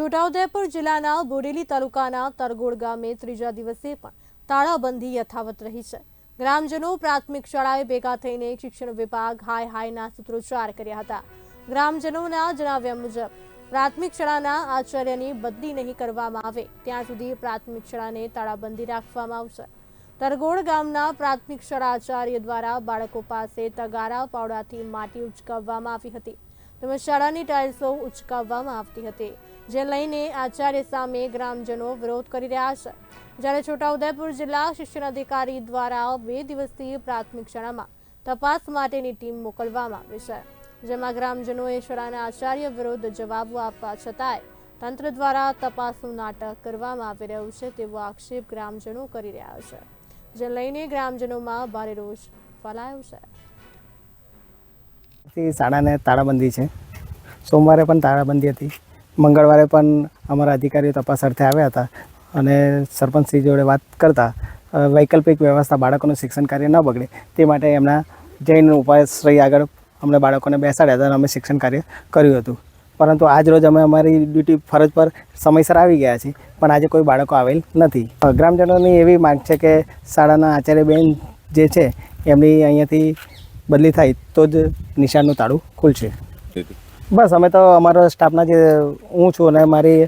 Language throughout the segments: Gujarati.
છોટાઉદેપુર જિલ્લાના બોડેલી તાલુકાના તરગોડ ગામે ત્રીજા દિવસે પણ તાળાબંધી યથાવત રહી છે. ગ્રામજનો પ્રાથમિક શાળાએ ભેગા થઈને શિક્ષણ વિભાગ હાય હાયના સૂત્રોચ્ચાર કર્યા હતા. ગ્રામજનોના જણાવ્યા મુજબ, પ્રાથમિક શાળાના આચાર્યની બદલી નહીં કરવામાં આવે, ત્યાં સુધી પ્રાથમિક શાળાને તાળાબંધી રાખવામાં આવશે. તરગોડ ગામના પ્રાથમિક શાળા આચાર્ય દ્વારા બાળકો પાસે તગારા, પાવડાથી માટી ઉચકાવવામાં આવી હતી. તેમજ શાળાની ટાઇલ્સો ઉચકાવવામાં આવતી હતી, જે લઈને આચાર્ય સામે ગ્રામજનો વિરોધ કરી રહ્યા છે. જ્યારે છોટાઉદેપુર જિલ્લા શિક્ષણ અધિકારી દ્વારા બે દિવસથી પ્રાથમિક શાળામાં તપાસ માટેની ટીમ મોકલવામાં આવી છે, જેમાં ગ્રામજનોએ શાળાના આચાર્ય વિરુદ્ધ જવાબો આપવા છતાંય તંત્ર દ્વારા તપાસનું નાટક કરવામાં આવી રહ્યું છે તેવો આક્ષેપ ગ્રામજનો કરી રહ્યા છે, જે લઈને ગ્રામજનોમાં ભારે રોષ ફેલાયો છે. થી શાળાને તાળાબંધી છે. સોમવારે પણ તાળાબંધી હતી. મંગળવારે પણ અમારા અધિકારીઓ તપાસ અર્થે આવ્યા હતા અને સરપંચશ્રી જોડે વાત કરતા વૈકલ્પિક વ્યવસ્થા બાળકોનું શિક્ષણ કાર્ય ન બગડે તે માટે એમના જૈન ઉપાશ્રય આગળ અમને બાળકોને બેસાડ્યા હતા અને અમે શિક્ષણ કાર્ય કર્યું હતું. પરંતુ આજ રોજ અમે અમારી ડ્યુટી ફરજ પર સમયસર આવી ગયા છીએ, પણ આજે કોઈ બાળકો આવેલ નથી. ગ્રામજનોની એવી માંગ છે કે શાળાના આચાર્ય બહેન જે છે, એમની અહીંયાથી બદલી થાય તો જ નિશાનનું તાળું ખુલશે. બસ અમે તો અમારા સ્ટાફના જે હું છું અને મારી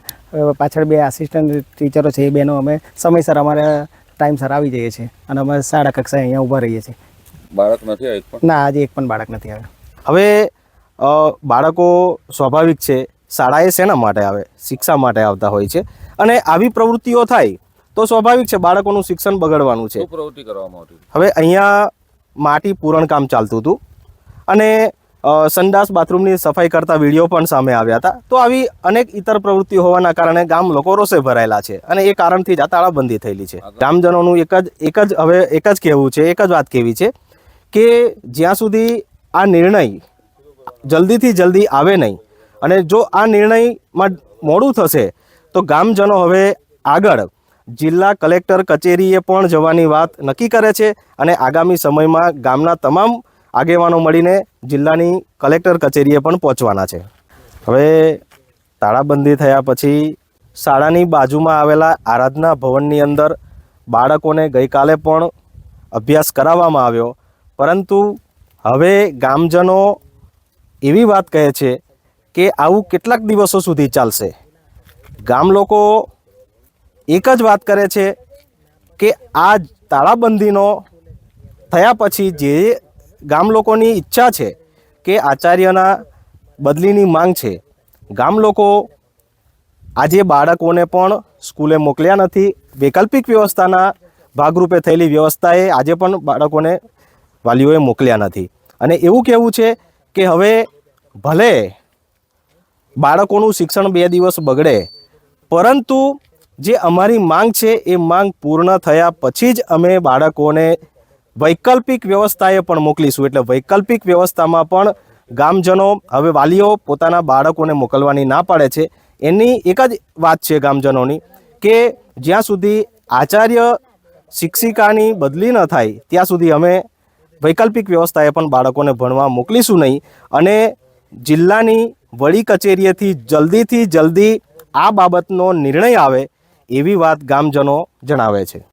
પાછળ બે આસિસ્ટન્ટ ટીચરો છે એ બહેનો અમે સમયસર અમારે ટાઈમસર આવી જઈએ છીએ અને અમે શાળા કક્ષાએ અહીંયા ઊભા રહીએ છીએ. બાળક નથી આવ્યું ના આજે એક પણ બાળક નથી આવ્યો હવે બાળકો સ્વાભાવિક છે શાળાએ શેના માટે આવે? શિક્ષા માટે આવતા હોય છે. અને આવી પ્રવૃત્તિઓ થાય તો સ્વાભાવિક છે બાળકોનું શિક્ષણ બગડવાનું છે. પ્રવૃત્તિ કરવામાં આવતી? હવે અહીંયા માટી પૂરણ કામ ચાલતું હતું. અને સંડાસ બાથરૂમની સફાઈ કરતા વીડિયો પણ સામે આવ્યા હતા. તો આવી અનેક ઇતર પ્રવૃત્તિઓ હોવાના કારણે ગામ લોકો રોષે ભરાયેલા છે અને એ કારણથી જ આ તાળાબંધી થયેલી છે. ગ્રામજનોનું એક જ એક જ, હવે એક જ કહેવું છે, એક જ વાત કહેવી છે કે જ્યાં સુધી આ નિર્ણય જલ્દીથી જલ્દી આવે નહીં અને જો આ નિર્ણયમાં મોડું થશે તો ગામજનો હવે આગળ જિલ્લા કલેક્ટર કચેરીએ પણ જવાની વાત નક્કી કરે છે અને આગામી સમયમાં ગામના તમામ આગેવાનો મળીને જિલ્લાની કલેક્ટર કચેરીએ પણ પહોંચવાના છે. હવે તાળાબંધી થયા પછી શાળાની બાજુમાં આવેલા આરાધના ભવનની અંદર બાળકોને ગઈકાલે પણ અભ્યાસ કરાવવામાં આવ્યો. પરંતુ હવે ગામજનો એવી વાત કહે છે કે આવું કેટલાક દિવસો સુધી ચાલશે. ગામ લોકો એક જ વાત કરે છે કે આ તાળાબંધીનો થયા પછી જે ગામ લોકોની ઈચ્છા છે કે આચાર્યના બદલીની માંગ છે, ગામ લોકો આજે બાળકોને પણ સ્કૂલે મોકલ્યા નથી. વૈકલ્પિક વ્યવસ્થાના ભાગરૂપે થયેલી વ્યવસ્થાએ આજે પણ બાળકોને વાલીઓએ મોકલ્યા નથી. અને એવું કહેવું છે કે હવે ભલે બાળકોનું શિક્ષણ બે દિવસ બગડે, પરંતુ જે અમારી માંગ છે, એ માંગ પૂર્ણ થયા પછી જ અમે બાળકોને વૈકલ્પિક વ્યવસ્થાએ પણ મોકલીશું. એટલે વૈકલ્પિક વ્યવસ્થામાં પણ ગામજનો, હવે વાલીઓ પોતાના બાળકોને મોકલવાની ના પાડે છે. એની એક જ વાત છે ગામજનોની કે જ્યાં સુધી આચાર્ય શિક્ષિકાની બદલી ન થાય, ત્યાં સુધી અમે વૈકલ્પિક વ્યવસ્થાએ પણ બાળકોને ભણવા મોકલીશું નહીં. અને જિલ્લાની વડી કચેરીએથી જલ્દીથી જલ્દી આ બાબતનો નિર્ણય આવે એવી વાત ગામજનો જણાવે છે.